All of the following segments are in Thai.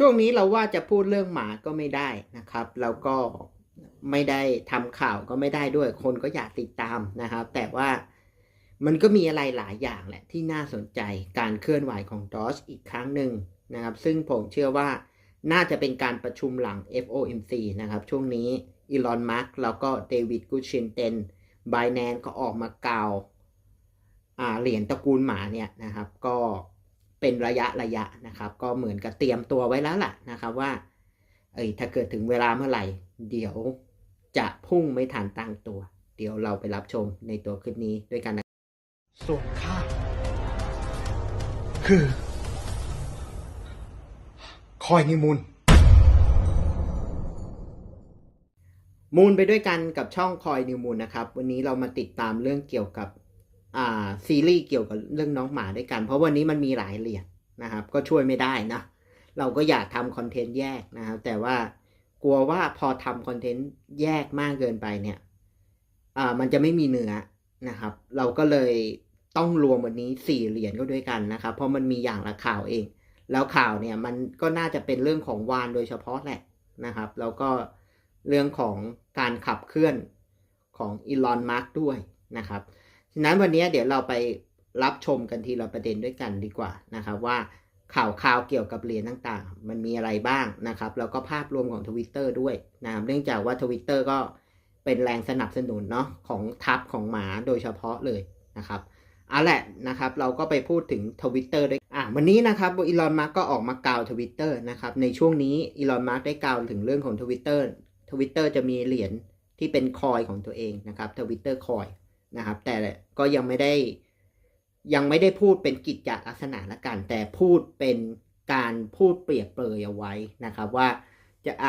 ช่วงนี้เราว่าจะพูดเรื่องหมาก็ไม่ได้นะครับ แล้วก็ไม่ได้ทำข่าวก็ไม่ได้ด้วย คนก็อยากติดตามนะครับ แต่ว่ามันก็มีอะไรหลายอย่างแหละที่น่าสนใจการเคลื่อนไหวของดอชอีกครั้งหนึ่งนะครับ ซึ่งผมเชื่อว่าน่าจะเป็นการประชุมหลัง FOMC นะครับ ช่วงนี้อีลอนมัสแล้วก็เดวิดกูชินเตนบายแนนก็ออกมากล่าวเหรียญตระกูลหมาเนี่ยนะครับ ก็ เป็นระยะระยะนะครับ ก็เหมือนกับเตรียมตัวไว้แล้วล่ะนะครับว่า เอ้ยถ้าเกิดถึงเวลาเมื่อไหร่ เดี๋ยวจะพุ่งไม่ทันตั้งตัว เดี๋ยวเราไปรับชมในตัวคลิปนี้ด้วยกันนะส่วนข้าคือ คอยนิมุนมูลไปด้วยกันกับช่องคอยนิวมูลนะครับ วันนี้เรามาติดตามเรื่องเกี่ยวกับ อ่าซีรีส์เกี่ยวกับเรื่องน้องหมาด้วยกัน เพราะวันนี้มันมีหลายเหรียญนะครับ ก็ช่วยไม่ได้นะ เราก็อยากทำคอนเทนต์แยกนะครับ แต่ว่ากลัวว่าพอทำคอนเทนต์แยกมากเกินไปเนี่ยอ่ามันจะไม่มีเนื้อนะครับ เราก็เลยต้องรวมวันนี้สี่เหรียญก็ด้วยกันนะครับ เพราะมันมีอย่างละข่าวเอง แล้วข่าวเนี่ยมันก็น่าจะเป็นเรื่องของวานโดยเฉพาะแหละนะครับ แล้วก็เรื่องของการขับเคลื่อนของอีลอนมาร์กด้วยนะครับ นั้นวันนี้เดี๋ยวเราไปรับชมกันทีละประเด็นด้วยกันดีกว่านะครับว่าข่าวข่าวเกี่ยวกับเหรียญต่างๆ มันมีอะไรบ้างนะครับ แล้วก็ภาพรวมของ Twitter ด้วยนะครับเนื่องจากว่า Twitter ก็เป็นแรงสนับสนุนเนาะของทัพของหมาโดยเฉพาะเลยนะครับเอาแหละนะครับ เราก็ไปพูดถึง Twitter ด้วยอะวันนี้นะครับอีลอนมาร์กก็ออกมากล่าว Twitter นะครับ ในช่วงนี้อีลอนมาร์กได้กล่าวถึงเรื่องของ Twitter Twitter จะมีเหรียญที่เป็นคอยของตัวเองนะครับ Twitter คอย นะครับ แต่ก็ยังไม่ได้ยังไม่ได้พูดเป็นกิจจลักษณะละกัน แต่พูดเป็นการพูดเปรียบเปรยเอาไว้นะครับว่าจะไอ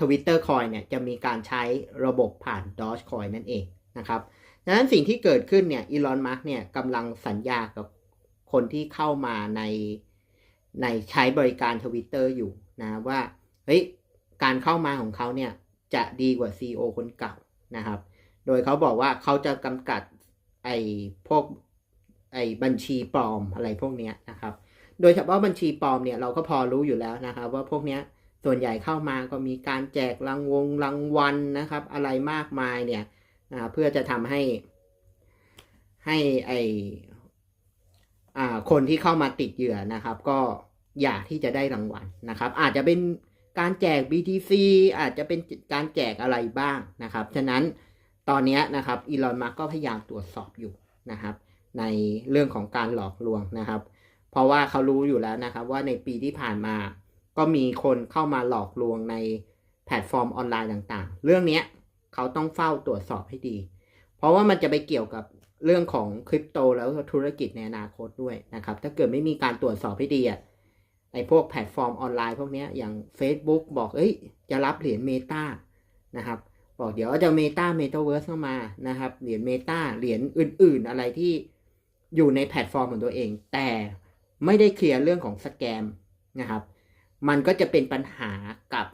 ทวิตเตอร์คอยเนี่ยจะมีการใช้ระบบผ่านดอ g คอยนั่นเองนะครับดังนั้นสิ่งที่เกิดขึ้นเนี่ยอีลอนมาร์กเนี่ยกำลังสัญญากับคนที่เข้ามาในในใช้บริการทวิตเตอร์อยู่นะว่าเฮ้ยการเข้ามาของเขาเนี่ยจะดีกว่า CEO คนเก่านะครับ โดยเขาบอกว่าเขาจะกำกัดไอ้พวกไอ้บัญชีปลอมอะไรพวกเนี้ยนะครับ โดยเฉพาะบัญชีปลอมเนี่ยเราก็พอรู้อยู่แล้วนะครับ ว่าพวกเนี้ยส่วนใหญ่เข้ามาก็มีการแจกรางวงรางวัลนะครับ อะไรมากมายเนี่ยนะเพื่อจะทำให้ให้ไออ่คนที่เข้ามาติดเหยื่อนะครับ ก็อยากที่จะได้รางวัลนะครับ อาจจะเป็นการแจก BTC อาจจะเป็นการแจกอะไรบ้างนะครับ ฉะนั้น ตอนนี้นะครับอีลอนมาร์กก็พยายามตรวจสอบอยู่นะครับ ในเรื่องของการหลอกลวงนะครับ เพราะว่าเขารู้อยู่แล้วนะครับ ว่าในปีที่ผ่านมา ก็มีคนเข้ามาหลอกลวงในแพลตฟอร์มออนไลน์ต่างๆ เรื่องนี้เขาต้องเฝ้าตรวจสอบให้ดี เพราะว่ามันจะไปเกี่ยวกับเรื่องของคริปโตแล้วธุรกิจในอนาคตด้วยนะครับ ถ้าเกิดไม่มีการตรวจสอบให้ดีอะไอ้พวกแพลตฟอร์มออนไลน์พวกนี้อย่าง Facebook บอกเอ้ยจะรับเหรียญเมตานะครับ บอกเดี๋ยวจะเมตาเมตาเวิร์สเข้ามานะครับ เหรียญเมตาเหรียญอื่น ๆ อะไรที่อยู่ในแพลตฟอร์มของตัวเอง แต่ไม่ได้เคลียร์เรื่องของสแกมนะครับ มันก็จะเป็นปัญหากับ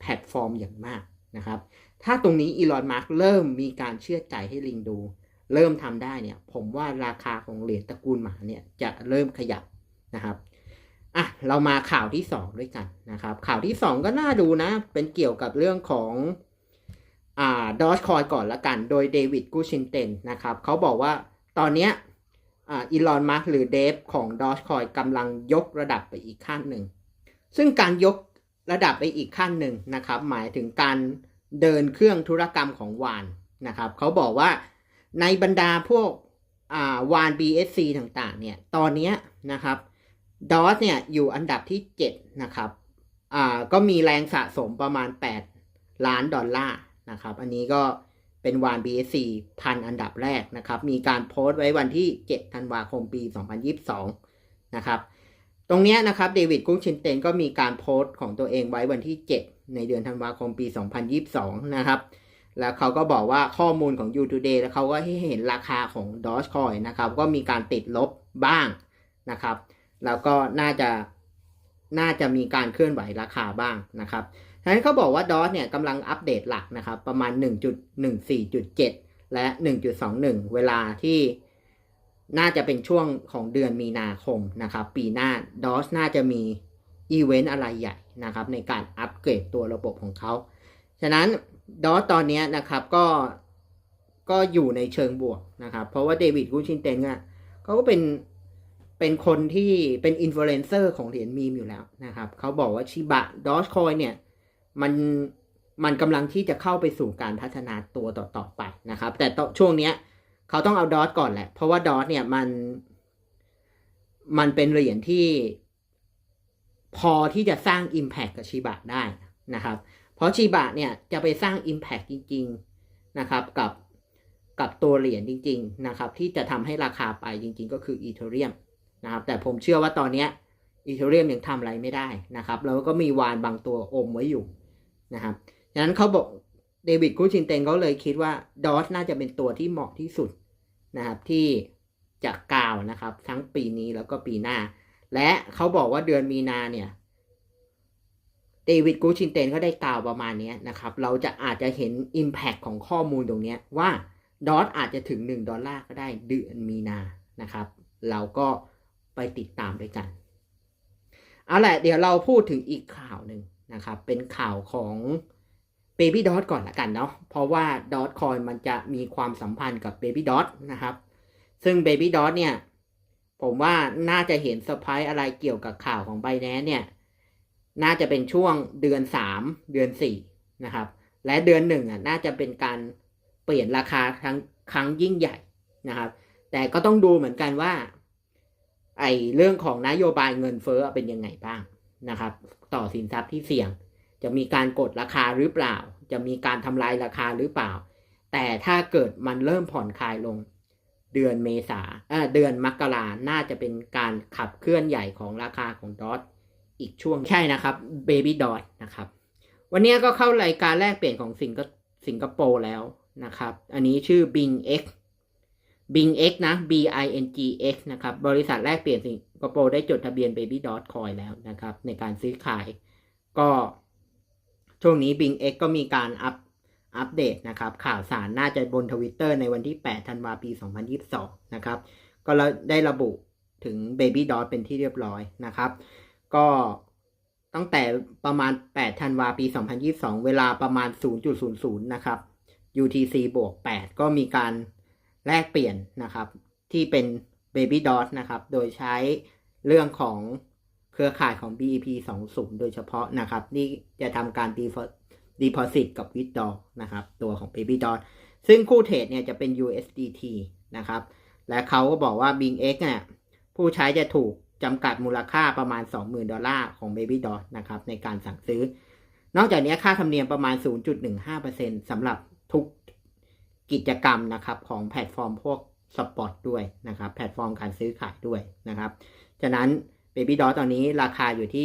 แพลตฟอร์มอย่างมากนะครับ ถ้าตรงนี้อีลอนมาร์กเริ่มมีการเชื่อใจให้ลิงดู เริ่มทำได้เนี่ย ผมว่าราคาของเหรียญตระกูลหมาเนี่ยจะเริ่มขยับนะครับอะเรามาข่าวที่ 2 ด้วยกันนะครับ ข่าวที่ 2 ก็น่าดูนะ เป็นเกี่ยวกับเรื่องของ อ่าดอชคอยก่อนละกัน โดยเดวิดกูชินเตนนะครับเขาบอกว่าตอนเนี้ยอ่าอีลอนมาร์หรือเดฟของดอชคอยกำลังยกระดับไปอีกขั้นหนึ่ง ซึ่งการยกระดับไปอีกขั้นหนึ่งนะครับ หมายถึงการเดินเครื่องธุรกรรมของวานนะครับเขาบอกว่าในบรรดาพวกวาน BSC ต่างๆเนี่ยตอนนี้นะครับดอสเนี่ยอยู่อันดับที่ 7 นะครับก็มีแรงสะสมประมาณ 8 ล้านดอลลาร์ นะครับ อันนี้ก็เป็นวาน BSC พันอันดับแรกนะครับ มีการโพสต์ไว้วันที่ 7 ธันวาคมปี 2022 นะครับ ตรงนี้นะครับเดวิดกุ้งชินเตนก็มีการโพสต์ของตัวเองไว้วันที่ 7 ในเดือนธันวาคมปี 2022 นะครับ แล้วเขาก็บอกว่าข้อมูลของ u Today แล้วเขาก็ให้เห็นราคาของ Dogecoin นะครับ ก็มีการติดลบบ้างนะครับ แล้วก็น่าจะน่าจะมีการเคลื่อนไหวราคาบ้างนะครับ ฉะนั้นเขาบอกว่าดอสเนี่ยกำลังอัปเดตหลักนะครับ ประมาณ 1.14.7 และ 1.21 เวลาที่น่าจะเป็นช่วงของเดือนมีนาคมนะครับ ปีหน้าดอสน่าจะมีอีเวนต์อะไรใหญ่นะครับ ในการอัปเกรดตัวระบบของเขา ฉะนั้นดอสตอนนี้นะครับก็ก็อยู่ในเชิงบวกนะครับ เพราะว่าเดวิดกูชินเตนเนี่ยเขาก็เป็นเป็นคนที่เป็นอินฟลูเอนเซอร์ของเหรียญมีมอยู่แล้วนะครับ เขาบอกว่าชิบะดอสคอยเนี่ย มันมันกำลังที่จะเข้าไปสู่การพัฒนาตัวต่อๆไปนะครับ แต่ช่วงเนี้ยเขาต้องเอาดอสก่อนแหละ เพราะว่าดอสเนี่ยมัน มันเป็นเหรียญที่พอที่จะสร้าง Impact กับชิบะได้นะครับ เพราะชิบะเนี่ยจะไปสร้าง Impact จริง ๆนะครับ กับกับตัวเหรียญจริง ๆ นะครับ ที่จะทำให้ราคาไปจริง ๆ ก็คืออีเทเรียมนะครับ แต่ผมเชื่อว่าตอนนี้อีเทเรียมยังทำอะไรไม่ได้นะครับ แล้วก็มีวานบางตัวอมไว้อยู่ นะครับฉะนั้นเขาบอกเดวิดกูชินเตนเขาเลยคิดว่าดอสน่าจะเป็นตัวที่เหมาะที่สุดนะครับที่จะกล่าวนะครับ ทั้งปีนี้แล้วก็ปีหน้า และเขาบอกว่าเดือนมีนาเนี่ยเดวิดกูชินเตนก็ได้กล่าวประมาณนี้นะครับ เราจะอาจจะเห็น Impact ของข้อมูลตรงนี้ว่าดอทอาจจะถึง 1 ดอลลาร์ก็ได้เดือนมีนานะครับ เราก็ไปติดตามด้วยกัน เอาแหละเดี๋ยวเราพูดถึงอีกข่าวหนึ่ง นะครับ เป็นข่าวของ Baby Dot ก่อนละกันเนาะ เพราะว่า Dot Coin มันจะมีความสัมพันธ์กับ Baby Dot นะครับ ซึ่ง Baby Dot เนี่ย ผมว่าน่าจะเห็นเซอร์ไพรส์อะไรเกี่ยวกับข่าวของ b บแ a n c e เนี่ย น่าจะเป็นช่วงเดือนสามเดือนสี่นะครับ และเดือนหนึ่งอะน่าจะเป็นการเปลี่ยนราคาครั้งครั้งยิ่งใหญ่นะครับ แต่ก็ต้องดูเหมือนกันว่า ไอเรื่องของนโยบายเงินเฟ้อเป็นยังไงบ้าง นะครับ ต่อสินทรัพย์ที่เสี่ยง จะมีการกดราคาหรือเปล่า จะมีการทำลายราคาหรือเปล่า แต่ถ้าเกิดมันเริ่มผ่อนคลายลง เดือนเมษาเออเดือนมกราน่าจะเป็นการขับเคลื่อนใหญ่ของราคาของดอทอีกช่วงใช่นะครับ Baby Dot นะครับ วันนี้ก็เข้ารายการแลกเปลี่ยนของสิงคสิงคโปร์แล้วนะครับ อันนี้ชื่อ Bing X Bing X นะ B I N G X นะครับ บริษัทแลกเปลี่ยนสิงคโปร์ได้จดทะเบียน Baby Dot Coin แล้วนะครับ ในการซื้อขาย ก็ช่วงนี้ Bing X ก็มีการอัปอัปเดตนะครับ ข่าวสารน่าจะบนทวิตเตอร์ในวันที่ 8 ธันวาคมปี 2022 นะครับ ก็ได้ระบุถึง Baby Dot เป็นที่เรียบร้อยนะครับ ก็ตั้งแต่ประมาณ 8 ธันวาปี 2022 เวลาประมาณ 0.00 นะครับ UTC บวก 8 ก็มีการ แลกเปลี่ยนนะครับ ที่เป็น Baby Dot นะครับ โดยใช้เรื่องของเครือข่ายของ BEP 20 โดยเฉพาะนะครับ นี่จะทำการ Deposit กับ Withdraw นะครับ ตัวของ Baby Dot ซึ่งคู่เทรดเนี่ยจะเป็น USDT นะครับ และเขาก็บอกว่า Bing X เนี่ยผู้ใช้จะถูกจำกัดมูลค่าประมาณ 20,000 ดอลลาร์ของ Baby Dot นะครับในการสั่งซื้อ นอกจากนี้ค่าธรรมเนียมประมาณ 0.15%สำหรับทุก กิจกรรมนะครับของแพลตฟอร์มพวกสปอตด้วยนะครับแพลตฟอร์มการซื้อขายด้วยนะครับฉะนั้น Baby Dot ตอนนี้ราคาอยู่ที่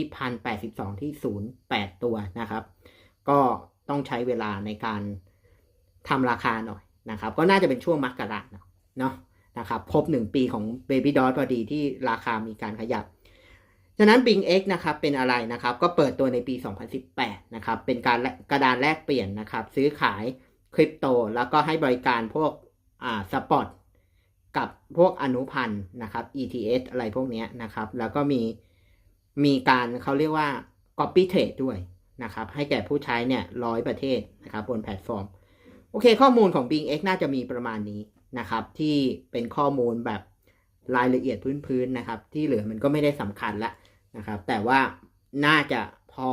1,082 ที่ 08 ตัวนะครับ ก็ต้องใช้เวลาในการทำราคาหน่อยนะครับ ก็น่าจะเป็นช่วงมกราเนาะเนาะนะครับครบ 1 ปีของ Baby Dot พอดีที่ราคามีการขยับฉะนั้น Bing X นะครับเป็นอะไรนะครับ ก็เปิดตัวในปี 2018 นะครับ เป็นการกระดานแลกเปลี่ยนนะครับ ซื้อขาย คริปโต แล้วก็ให้บริการพวกอ่าสปอตกับพวกอนุพันธ์นะครับ ETS อะไรพวกนี้นะครับ แล้วก็มีมีการเขาเรียกว่า Copy Trade ด้วยนะครับ ให้แก่ผู้ใช้เนี่ยร้อยประเทศนะครับบนแพลตฟอร์ม โอเค ข้อมูลของ Bing X น่าจะมีประมาณนี้นะครับ ที่เป็นข้อมูลแบบรายละเอียดพื้นๆนะครับ ที่เหลือมันก็ไม่ได้สำคัญละนะครับ แต่ว่าน่าจะพอ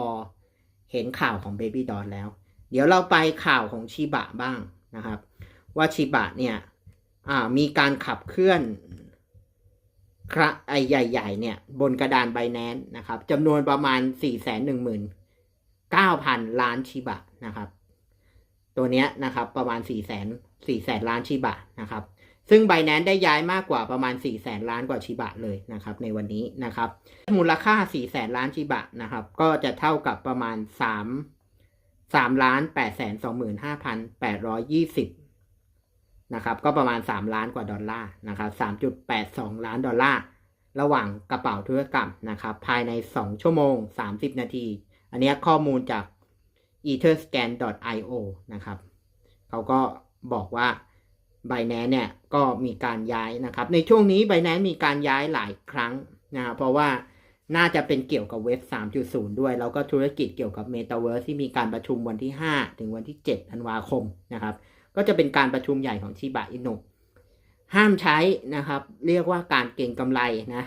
เห็นข่าวของ Baby Dot แล้ว เดี๋ยวเราไปข่าวของชิบะบ้างนะครับ ว่าชิบะเนี่ยมีการขับเคลื่อนคระไอใหญ่ๆเนี่ยบนกระดานไบแนนนะครับจำนวนประมาณ 4 1 9 0 0 0 ล้านชิบะนะครับ ตัวเนี้ยนะครับประมาณ 4 0 0 0 0 4แสนล้านชิบะนะครับ ซึ่ง b บ n a n c e ได้ย้ายมากกว่าประมาณ4แสนล้านกว่าชิบะเลยนะครับ ในวันนี้นะครับ มูลค่า4แสนล้านชิบะนะครับ ก็จะเท่ากับประมาณ 3 3ล้าน8แสน25,820นห้าพันแปดร้อยยี่สิบนะครับ ก็ประมาณ3ล้านกว่าดอลลาร์นะครับ3.82ล้านดอลลาร์ระหว่างกระเป๋าธุรกรรมนะครับ ภายใน2ชั่วโมง30นาที อันนี้ข้อมูลจาก etherscan.io นะครับเขาก็บอกว่า b บ n a n c e เนี่ยก็มีการย้ายนะครับ ในช่วงนี้ b บ n a n c e มีการย้ายหลายครั้งนะครับเพราะว่า น่าจะเป็นเกี่ยวกับเว็บ 3.0 ด้วย แล้วก็ธุรกิจเกี่ยวกับ Metaverse ที่มีการประชุมวันที่ 5 ถึงวันที่7ธันวาคมนะครับ ก็จะเป็นการประชุมใหญ่ของชิบะอินุห้ามใช้นะครับ เรียกว่าการเก็งกำไรนะ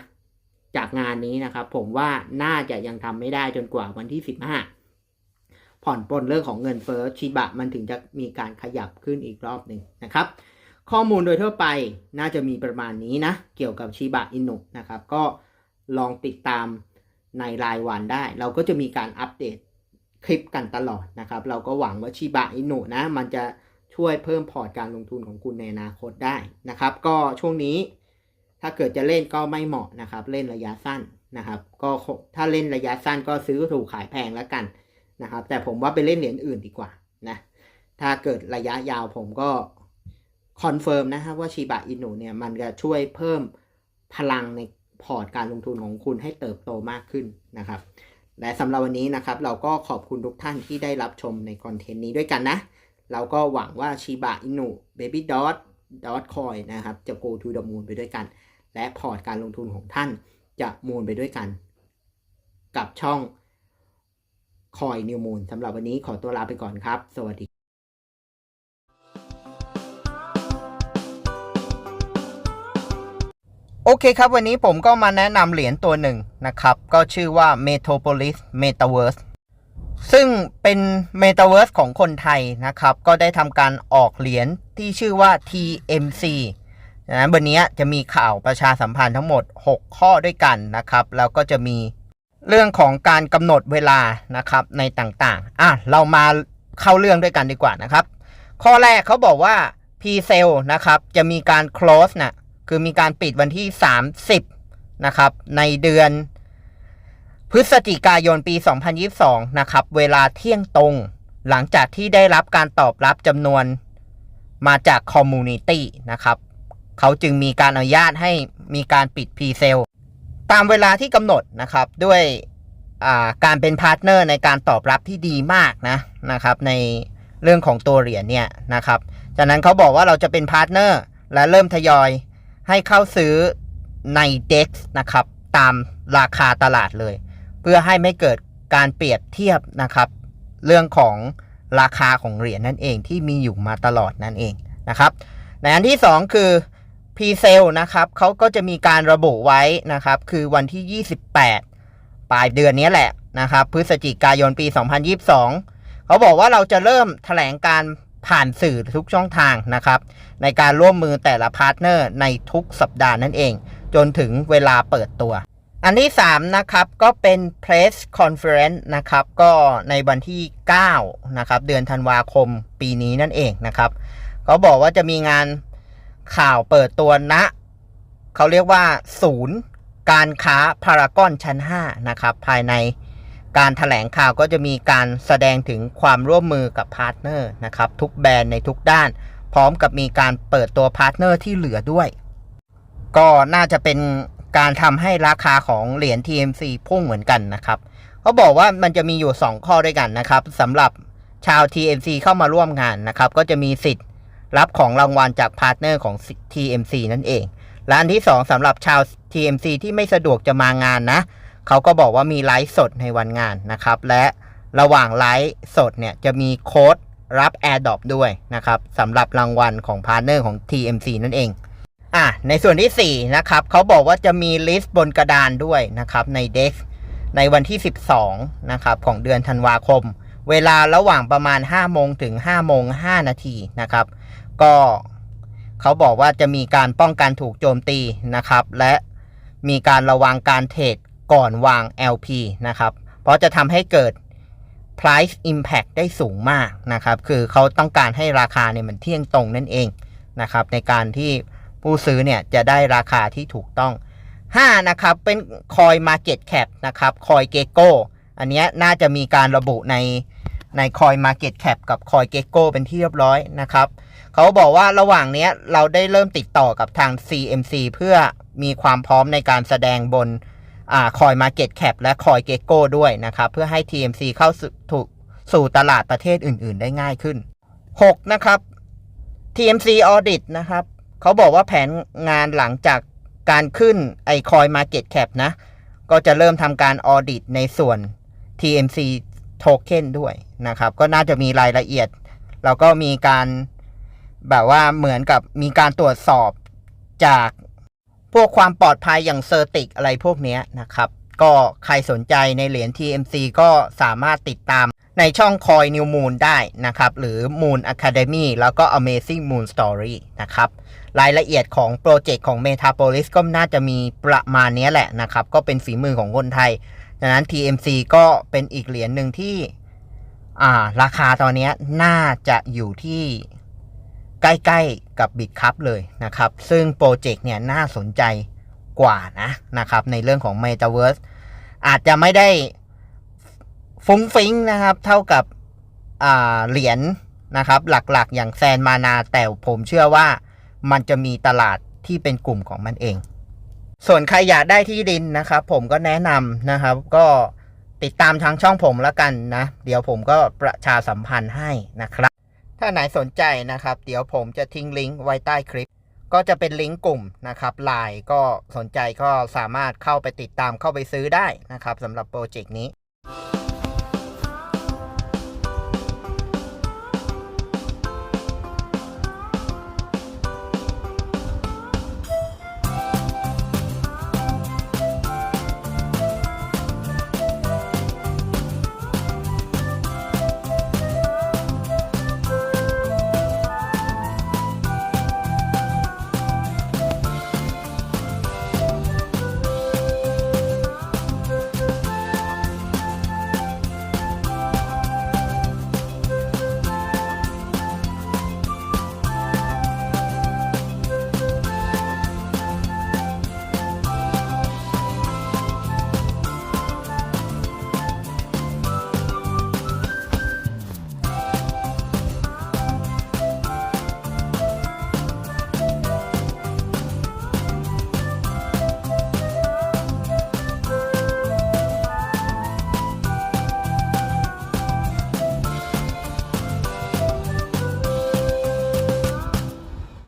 จากงานนี้นะครับ ผมว่าน่าจะยังทำไม่ได้จนกว่าวันที่ 15 ผ่อนปลนเรื่องของเงินเฟ้อชิบะมันถึงจะมีการขยับขึ้นอีกรอบหนึ่งนะครับข้อมูลโดยทั่วไปน่าจะมีประมาณนี้นะ เกี่ยวกับชิบะอินุนะครับ ก็ ลองติดตามในรายวันได้ เราก็จะมีการอัปเดตคลิปกันตลอดนะครับ เราก็หวังว่าชิบะอินุนะ มันจะช่วยเพิ่มพอร์ตการลงทุนของคุณในอนาคตได้นะครับ ก็ช่วงนี้ถ้าเกิดจะเล่นก็ไม่เหมาะนะครับ เล่นระยะสั้นนะครับ ก็ถ้าเล่นระยะสั้นก็ซื้อถูกขายแพงแล้วกันนะครับ แต่ผมว่าไปเล่นเหรียญอื่นดีกว่านะถ้าเกิดระยะยาวผมก็คอนเฟิร์มนะครับว่าชิบะอินุเนี่ยมันจะช่วยเพิ่มพลังใน พอร์ตการลงทุนของคุณให้เติบโตมากขึ้นนะครับ และสำหรับวันนี้นะครับเราก็ขอบคุณทุกท่านที่ได้รับชมในคอนเทนต์นี้ด้วยกันนะ เราก็หวังว่าชิบะอินุ Baby Dot Dot Coin นะครับจะ go to the moon ไปด้วยกัน และพอร์ตการลงทุนของท่านจะมูนไปด้วยกัน กับช่อง Coin New Moon สำหรับวันนี้ขอตัวลาไปก่อนครับ สวัสดี โอเคครับ วันนี้ผมก็มาแนะนำเหรียญตัวหนึ่งนะครับ ก็ชื่อว่า Metropolis Metaverse ซึ่งเป็น Metaverse ของคนไทยนะครับ ก็ได้ทำการออกเหรียญที่ชื่อว่า TMC นะวันนี้จะมีข่าวประชาสัมพันธ์ทั้งหมด 6 ข้อด้วยกันนะครับ แล้วก็จะมีเรื่องของการกำหนดเวลานะครับในต่างๆ อะ เรามาเข้าเรื่องด้วยกันดีกว่านะครับ ข้อแรกเขาบอกว่า p s a l นะครับ จะมีการ close นะ คือมีการปิดวันที่ 30 นะครับ ในเดือน พฤศจิกายนปี 2022 นะครับ เวลาเที่ยงตรง หลังจากที่ได้รับการตอบรับจำนวนมาจากคอมมูนิตี้นะครับ เขาจึงมีการอนุญาตให้มีการปิดพรีเซลตามเวลาที่กำหนดนะครับด้วยการเป็นพาร์ทเนอร์ในการตอบรับที่ดีมากนะนะครับในเรื่องของตัวเหรียญเนี่ยนะครับ จากนั้นเขาบอกว่าเราจะเป็นพาร์ทเนอร์และเริ่มทยอย ให้เข้าซื้อใน DEX นะครับ ตามราคาตลาดเลย เพื่อให้ไม่เกิดการเปรียบเทียบนะครับ เรื่องของราคาของเหรียญนั่นเองที่มีอยู่มาตลอดนั่นเองนะครับในอันที่ 2 คือ p s a l นะครับเขาก็จะมีการระบุไว้นะครับ คือวันที่ 28 ปลายเดือนนี้แหละนะครับ พฤศจิกายนปี 2022 เขาบอกว่าเราจะเริ่มแถลงการ ผ่านสื่อทุกช่องทางนะครับ ในการร่วมมือแต่ละพาร์ทเนอร์ในทุกสัปดาห์นั่นเอง จนถึงเวลาเปิดตัว อันที่ 3 นะครับก็เป็น press conference นะครับ ก็ในวันที่ 9 นะครับ เดือนธันวาคมปีนี้นั่นเองนะครับเขาบอกว่าจะมีงานข่าวเปิดตัวณเขาเรียกว่าศูนย์การค้าพารากอนชั้น 5 นะครับ ภายใน การถแถลงข่าวก็จะมีการแสดงถึงความร่วมมือกับพาร์ทเนอร์นะครับทุกแบรนด์ในทุกด้าน พร้อมกับมีการเปิดตัวพาร์ทเนอร์ที่เหลือด้วย ก็น่าจะเป็นการทำให้ราคาของเหรียญ TMC พุ่งเหมือนกันนะครับเขาบอกว่ามันจะมีอยู่ 2 ข้อด้วยกันนะครับสำหรับชาว TMC เข้ามาร่วมงานนะครับ ก็จะมีสิทธิ์รับของรางวัลจากพาร์ทเนอร์ของ TMC นั่นเองและอันที่ 2สำหรับชาว TMC ที่ไม่สะดวกจะมางานนะ เขาก็บอกว่ามีไลฟ์สดในวันงานนะครับ และระหว่างไลฟ์สดเนี่ยจะมีโค้ดรับ AirDrop ด้วยนะครับสำหรับรางวัลของพาร์เนอร์ของ TMC นั่นเองอะในส่วนที่ 4 นะครับ เขาบอกว่าจะมีลิสต์บนกระดานด้วยนะครับ ใน DEX ในวันที่ 12 นะครับของเดือนธันวาคม เวลาระหว่างประมาณ 5 โมงถึง 5 โมง 5 นาทีนะครับ ก็เขาบอกว่าจะมีการป้องกันถูกโจมตีนะครับ และมีการระวังการเทรด ก่อนวาง LP นะครับ เพราะจะทำให้เกิด price impact ได้สูงมากนะครับ คือเขาต้องการให้ราคาเนี่ยมันเที่ยงตรงนั่นเองนะครับ ในการที่ผู้ซื้อเนี่ยจะได้ราคาที่ถูกต้อง 5 นะครับ เป็นคอย Market Cap นะครับ คอยเกโก้ อันนี้น่าจะมีการระบุในในคอย Market Cap กับคอยเกโก้เป็นที่เรียบร้อยนะครับเขาบอกว่าระหว่างนี้เราได้เริ่มติดต่อกับทาง CMC เพื่อมีความพร้อมในการแสดงบน คอย Market Cap และคอยเกโก้ด้วยนะครับ เพื่อให้ TMC เข้าสู่สู่ตลาดประเทศอื่น ๆ ได้ง่ายขึ้น 6 นะครับ TMC Audit นะครับ เขาบอกว่าแผนงานหลังจากการขึ้นไอคอย Market Cap นะ ก็จะเริ่มทำการออดิตในส่วน TMC Token ด้วยนะครับ ก็น่าจะมีรายละเอียด แล้วก็มีการแบบว่าเหมือนกับมีการตรวจสอบจาก พวกความปลอดภัยอย่างเซอร์ติกอะไรพวกนี้นะครับ ก็ใครสนใจในเหรียญ TMC ก็สามารถติดตามในช่อง Coin New Moon ได้นะครับ หรือ Moon Academy แล้วก็ Amazing Moon Story นะครับ รายละเอียดของโปรเจกต์ของ Metapolis ก็น่าจะมีประมาณนี้แหละนะครับ ก็เป็นฝีมือของคนไทยดังนั้น TMC ก็เป็นอีกเหรียญหนึ่งที่ราคาตอนนี้น่าจะอยู่ที่ ใกล้ๆกับ Bit Cup เลยนะครับ ซึ่งโปรเจกต์เนี่ยน่าสนใจกว่านะนะครับ ในเรื่องของ Metaverse อาจจะไม่ได้ฟุ้งฟิ้งนะครับ เท่ากับเหรียญนะครับ หลักๆ อย่างแซนมานา แต่ผมเชื่อว่ามันจะมีตลาดที่เป็นกลุ่มของมันเอง ส่วนใครอยากได้ที่ดินนะครับ ผมก็แนะนำนะครับ ก็ติดตามทางช่องผมแล้วกันนะ เดี๋ยวผมก็ประชาสัมพันธ์ให้นะครับ ถ้าไหนสนใจนะครับ เดี๋ยวผมจะทิ้งลิงก์ไว้ใต้คลิป ก็จะเป็นลิงก์กลุ่มนะครับไลน์ก็สนใจก็สามารถเข้าไปติดตามเข้าไปซื้อได้นะครับสำหรับโปรเจกต์นี้